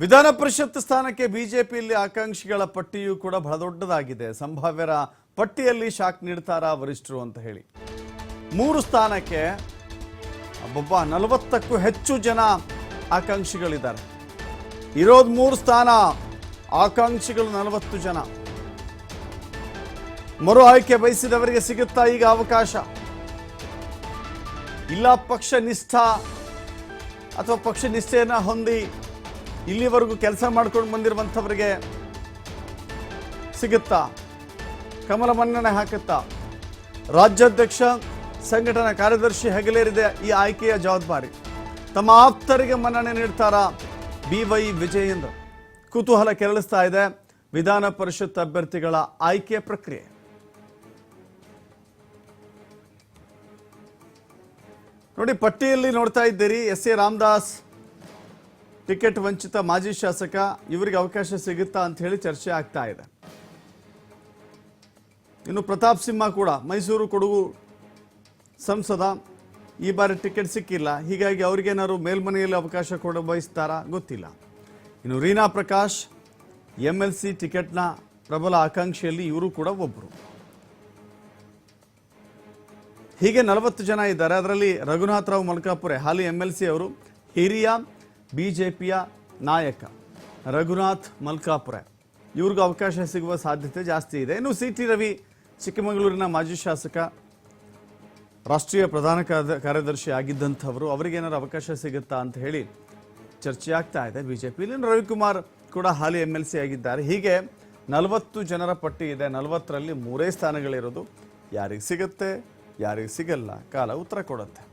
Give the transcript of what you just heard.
ವಿಧಾನ ಪರಿಷತ್ ಸ್ಥಾನಕ್ಕೆ ಬಿಜೆಪಿಯಲ್ಲಿ ಆಕಾಂಕ್ಷಿಗಳ ಪಟ್ಟಿಯೂ ಕೂಡ ಬಹಳ ದೊಡ್ಡದಾಗಿದೆ. ಸಂಭಾವ್ಯರ ಪಟ್ಟಿಯಲ್ಲಿ ಶಾಕ್ ನೀಡ್ತಾರಾ ವರಿಷ್ಠರು ಅಂತ ಹೇಳಿ. ಮೂರು ಸ್ಥಾನಕ್ಕೆ ಒಬ್ಬೊಬ್ಬ ನಲವತ್ತಕ್ಕೂ ಹೆಚ್ಚು ಜನ ಆಕಾಂಕ್ಷಿಗಳಿದ್ದಾರೆ. ಇರೋದು ಮೂರು ಸ್ಥಾನ ಆಕಾಂಕ್ಷಿಗಳು ನಲವತ್ತು ಜನ. ಮರು ಆಯ್ಕೆ ಬಯಸಿದವರಿಗೆ ಸಿಗುತ್ತಾ ಈಗ ಅವಕಾಶ? ಇಲ್ಲ ಪಕ್ಷ ನಿಷ್ಠ ಅಥವಾ ಪಕ್ಷ ನಿಷ್ಠೆಯನ್ನು ಹೊಂದಿ ಇಲ್ಲಿವರೆಗೂ ಕೆಲಸ ಮಾಡ್ಕೊಂಡು ಬಂದಿರುವಂಥವ್ರಿಗೆ ಸಿಗುತ್ತಾ? ಕಮಲ ಮನ್ನಣೆ ಹಾಕುತ್ತಾ? ರಾಜ್ಯಾಧ್ಯಕ್ಷ, ಸಂಘಟನಾ ಕಾರ್ಯದರ್ಶಿ ಹೆಗಲೇರಿದೆ ಈ ಆಯ್ಕೆಯ ಜವಾಬ್ದಾರಿ. ತಮ್ಮ ಆಪ್ತರಿಗೆ ಮನ್ನಣೆ ನೀಡ್ತಾರಾ? ಬಿ ವೈ ವಿಜಯೇಂದ್ರ ಕುತೂಹಲ ಕೆರಳಿಸ್ತಾ ಇದೆ ವಿಧಾನ ಪರಿಷತ್ ಅಭ್ಯರ್ಥಿಗಳ ಆಯ್ಕೆ ಪ್ರಕ್ರಿಯೆ. ನೋಡಿ, ಪಟ್ಟಿಯಲ್ಲಿ ನೋಡ್ತಾ ಇದ್ದೀರಿ ಎಸ್ ಎ ರಾಮದಾಸ್ ಟಿಕೆಟ್ ವಂಚಿತ ಮಾಜಿ ಶಾಸಕ ಇವರಿಗೆ ಅವಕಾಶ ಸಿಗುತ್ತಾ ಅಂತ ಹೇಳಿ ಚರ್ಚೆ ಆಗ್ತಾ ಇದೆ. ಇನ್ನು ಪ್ರತಾಪ್ ಸಿಂಹ ಕೂಡ ಮೈಸೂರು ಕೊಡಗು ಸಂಸದ ಈ ಬಾರಿ ಟಿಕೆಟ್ ಸಿಕ್ಕಿಲ್ಲ. ಹೀಗಾಗಿ ಅವ್ರಿಗೇನಾದ್ರು ಮೇಲ್ಮನೆಯಲ್ಲಿ ಅವಕಾಶ ಕೊಡ ಬಯಸ್ತಾರಾ ಗೊತ್ತಿಲ್ಲ. ಇನ್ನು Reena Prakash M L C ಟಿಕೆಟ್ನ ಪ್ರಬಲ ಆಕಾಂಕ್ಷೆಯಲ್ಲಿ ಇವರು ಕೂಡ ಒಬ್ಬರು ಹೀಗೆ ನಲವತ್ತು ಜನ ಇದ್ದಾರೆ. ಅದರಲ್ಲಿ ರಘುನಾಥರಾವ್ ಮಲ್ಕಾಪುರೆ, ಹಾಲಿ ಎಂ ಎಲ್ ಸಿ ಅವರು, ಹಿರಿಯ ಬಿಜೆಪಿಯ ನಾಯಕ ರಘುನಾಥ್ ಮಲ್ಕಾಪುರ. ಇವ್ರಿಗೂ ಅವಕಾಶ ಸಿಗುವ ಸಾಧ್ಯತೆ ಜಾಸ್ತಿ ಇದೆ. ಇನ್ನು ಸಿ ಟಿ ರವಿ ಚಿಕ್ಕಮಗಳೂರಿನ ಮಾಜಿ ಶಾಸಕ, ರಾಷ್ಟ್ರೀಯ ಪ್ರಧಾನ ಕಾರ್ಯ- ಕಾರ್ಯದರ್ಶಿ ಆಗಿದ್ದಂಥವರು ಅವರಿಗೇನಾದ್ರು ಅವಕಾಶ ಸಿಗುತ್ತಾ ಅಂತ ಹೇಳಿ ಚರ್ಚೆ ಆಗ್ತಾ ಇದೆ ಬಿಜೆಪಿಯಲ್ಲಿ. ಇನ್ನು ರವಿಕುಮಾರ್ ಕೂಡ ಹಾಲಿ ಎಂ ಎಲ್ ಸಿ ಆಗಿದ್ದಾರೆ. ಹೀಗೆ ನಲವತ್ತು ಜನರ ಪಟ್ಟಿ ಇದೆ. ನಲವತ್ತರಲ್ಲಿ ಮೂರೇ ಸ್ಥಾನಗಳಿರೋದು. ಯಾರಿಗೆ ಸಿಗುತ್ತೆ, ಯಾರಿಗೆ ಸಿಗಲ್ಲ, ಕಾಲ ಉತ್ತರ ಕೊಡುತ್ತೆ.